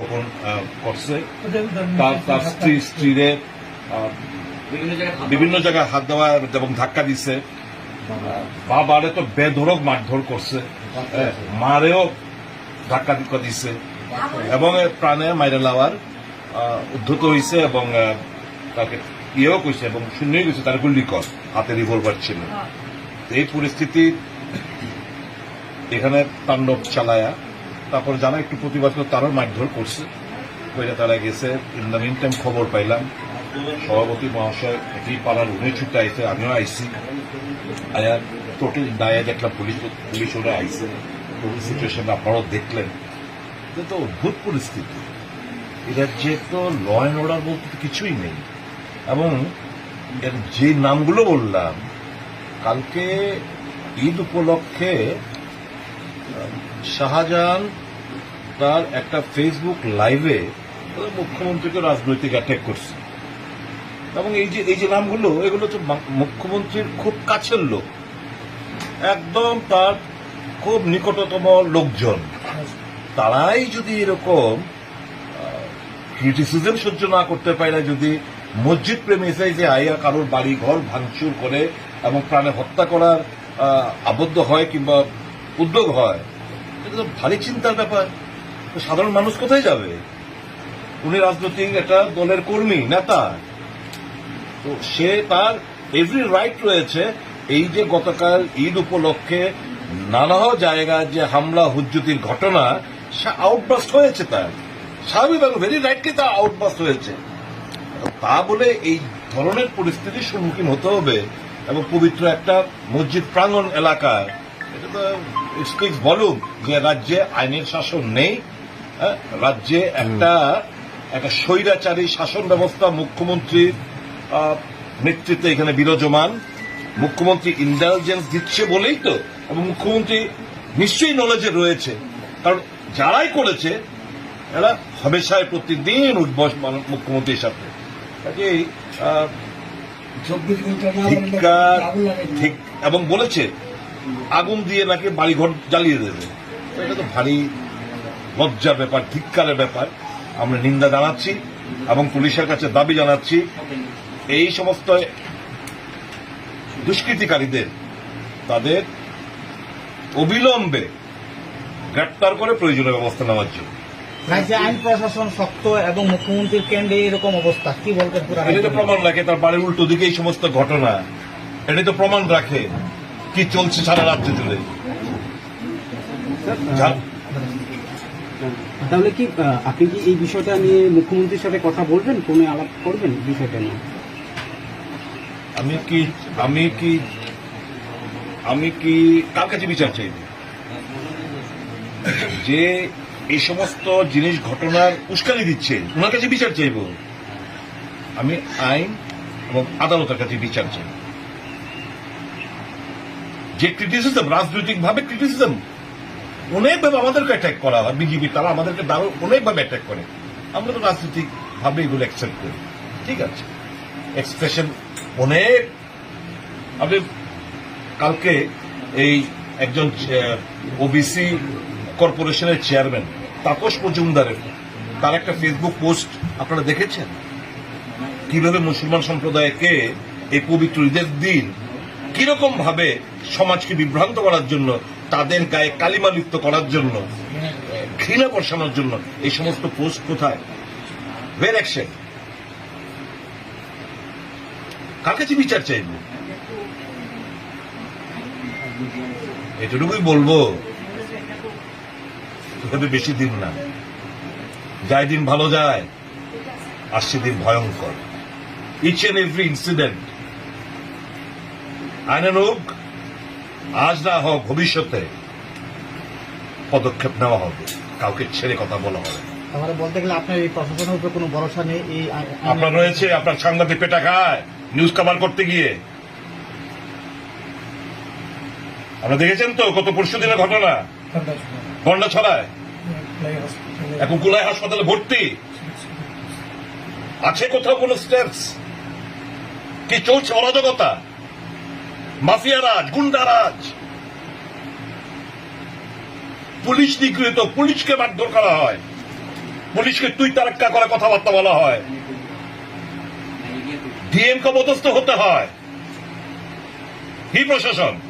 তখন করছে। তার তার স্ত্রী স্ত্রীরে বিভিন্ন জায়গায় হাত দেওয়া। এবং ধাক্কা দিছে। বাবারে তো বেধরক মারধর করছে। হ্যাঁ, মারেও ধাক্কা ধিক্কা দিচ্ছে এবং প্রাণে মাইরে লাওয়ার উদ্ধত হয়েছে এবং তাকে ইয়েও কইছে এবং শূন্যই কইছে তার গুলি কর হাতে রিভলভার ছিল। এই পরিস্থিতি এখানে তাণ্ডব চালায়া তারপর যারা একটু প্রতিবাদ করে তারও মারধর করছে। কইরা তারা গেছে। টাইম খবর পাইলাম, সভাপতি মহাশয় একই পাড়ার উনি ছুটে আইছে, আমিও আইসি আয়া টোটাল দায়া দেখলাম পুলিশ পুলিশ ওরা আইছে। কোভিড সিচুয়েশন আপনারাও দেখলেন। এটা তো অদ্ভুত পরিস্থিতি। এটা যে তো ল অ্যান্ড অর্ডার বলতে কিছুই নেই। এবং যে নামগুলো বললাম, কালকে ঈদ উপলক্ষে শাহজাহান তার একটা ফেসবুক লাইভে মুখ্যমন্ত্রীকে রাজনৈতিক অ্যাটাক করছে। এবং এই যে এই যে নামগুলো, এগুলো তো মুখ্যমন্ত্রীর খুব কাছের লোক। একদম তার খুব নিকটতম লোকজন। তারাই যদি এরকম ক্রিটিসিজম সহ্য না করতে পারে, যদি মসজিদ প্রেমিসে যে আইয়া কারোর বাড়ি ঘর ভাঙচুর করে এবং প্রাণে হত্যা করার আবদ্ধ হয় কিংবা উদ্যোগ হয় এটা তো ভারী চিন্তার ব্যাপার। সাধারণ মানুষ কোথায় যাবে? উনি রাজনৈতিক একটা দলের কর্মী, নেতা। তো সে তার এভরি রাইট রয়েছে। এই যে গতকাল ঈদ উপলক্ষে নানা জায়গায় যে হামলা, হুজ্জুতির ঘটনা, সে আউটবাস্ট হয়েছে তার। স্বাভাবিক ভেরি রাইটলি তা আউটবাস্ট হয়েছে। তা বলে এই ধরনের পরিস্থিতির সম্মুখীন হতে হবে এবং পবিত্র একটা মসজিদ প্রাঙ্গণ এলাকায়। এটা তো স্পিক্স বলুন যে রাজ্যে আইনের শাসন নেই হ্যাঁ, রাজ্যে একটা একটা স্বৈরাচারী শাসন ব্যবস্থা মুখ্যমন্ত্রীর নেতৃত্বে এখানে বিরাজমান। মুখ্যমন্ত্রী ইন্টেলিজেন্স দিচ্ছে বলেই তো এবং মুখ্যমন্ত্রী নিশ্চয়ই নলেজে রয়েছে। কারণ যারাই করেছে এরা হামেশায় প্রতিদিন উঠবস মান- মুখ্যমন্ত্রীর সাথে। কাজেই এবং বলেছে আগুন দিয়ে নাকি বাড়িঘর জ্বালিয়ে দেবে। এটা তো ভারী লজ্জার ব্যাপার ধিক্কারের ব্যাপার। আমরা নিন্দা জানাচ্ছি এবং পুলিশের কাছে দাবি জানাচ্ছি এই সমস্ত দুষ্কৃতিকারীদের তাদের অবিলম্বে গ্রেপ্তার করে প্রয়োজনীয় ব্যবস্থা নেওয়ার জন্য। রাজ্যে আইন প্রশাসন শক্ত এবং মুখ্যমন্ত্রীর কেন্দ্রে এরকম অবস্থা কি বলতেন পুরা এটা তো প্রমাণ রাখে তার বাড়ির উল্টো দিকে এই সমস্ত ঘটনা। এটা তো প্রমাণ রাখে। কি চলছে সারা রাজ্য জুড়ে? তাহলে কি আপনি কি এই বিষয়টা নিয়ে মুখ্যমন্ত্রীর সাথে কথা বলবেন? ফোনে আলাপ করবেন বিষয়টা নিয়ে? আমি কি আমি কি আমি কি কার কাছে বিচার চাইব? যে এই সমস্ত জিনিস ঘটনার উস্কানি দিচ্ছে ওনার কাছে বিচার চাইব। আমি আইন এবং আদালতের কাছে বিচার চাই যে ক্রিটিসিজম রাজনৈতিক ভাবে ক্রিটিসিজম অনেকভাবে আমাদেরকে অ্যাটাক করা হয়। বিজেপি তারা আমাদেরকে দারুণ অনেকভাবে অ্যাটাক করে। আমরা তো রাজনৈতিক ভাবে এগুলো অ্যাকসেপ্ট করি। ঠিক আছে? এক্সপ্রেশন অনেক। আপনি কালকে এই একজন ওবিসি কর্পোরেশনের চেয়ারম্যান তাপস মজুমদারের, তার একটা ফেসবুক পোস্ট আপনারা দেখেছেন? কীভাবে মুসলমান সম্প্রদায়কে এই পবিত্র ঈদের দিন কীরকম ভাবে সমাজকে বিভ্রান্ত করার জন্য, তাদের গায়ে কালিমা লিপ্ত করার জন্য, ঘৃণা বসানোর জন্য এই সমস্ত পোস্ট কোথায়? ভের অ্যাকশন কার কাছে বিচার চাইব? এটুকুই বলব। বেশি দিন না। যায় দিন ভালো যায় আসছে দিন ভয়ঙ্কর। ইচ এন্ড এভরি ইনসিডেন্ট আইনের হোক আজ না হোক ভবিষ্যতে পদক্ষেপ নেওয়া হবে। কাউকে ছেড়ে কথা বলা হবে তাহলে বলতে গেলে আপনার এই প্রশাসনের উপরে কোনো ভরসা নেই এই আপনার রয়েছে আপনার সাংবাদিক পেটা খায় নিউজ কভার করতে গিয়ে। আপনারা দেখেছেন তো কত পরশু দিনের ঘটনা? গন্ডা ছড়ায়। এখন কুলাই হাসপাতালে ভর্তি। আছে কোথাও কোন স্টেপস কি চলছে অরাজকতা? মাফিয়া রাজ গুন্ডা রাজ পুলিশ নিগৃহীত, পুলিশকে মারধর করা হয়। পুলিশকে তুই তারাক্কা করে কথাবার্তা বলা হয়। ডিএম কে হতে হয়। হি প্রশাসন।